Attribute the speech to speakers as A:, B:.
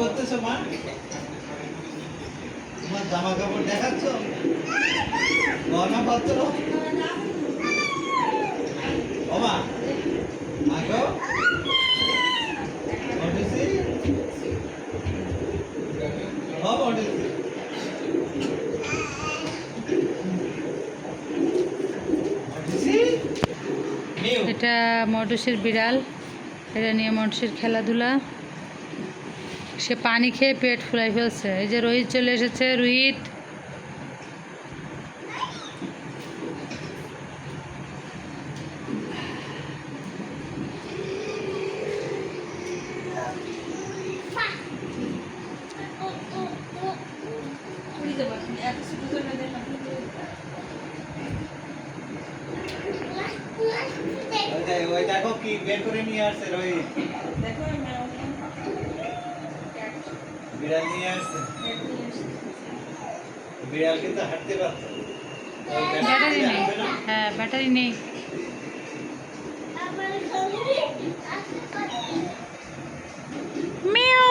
A: করতেছো মা? তোমার জামা কাপড় দেখাচ্ছ? গহনাপত্র?
B: এটা মটুসির বিড়াল এটা নিয়ে মটুসির খেলাধুলা। সে পানি খেয়ে পেট ফুলাই ফেলছে। এই যে রোহিত চলে এসেছে। রোহিত!
A: দেখো কি বের করে নিয়ে আসছে রোহিত। বিড়াল নিয়ে আসছে বিড়াল কিন্তু হাঁটতে পারতো ওই
B: ব্যাটারি নেই
A: হাঁটবে না?
B: হ্যাঁ ব্যাটারি নেই মিও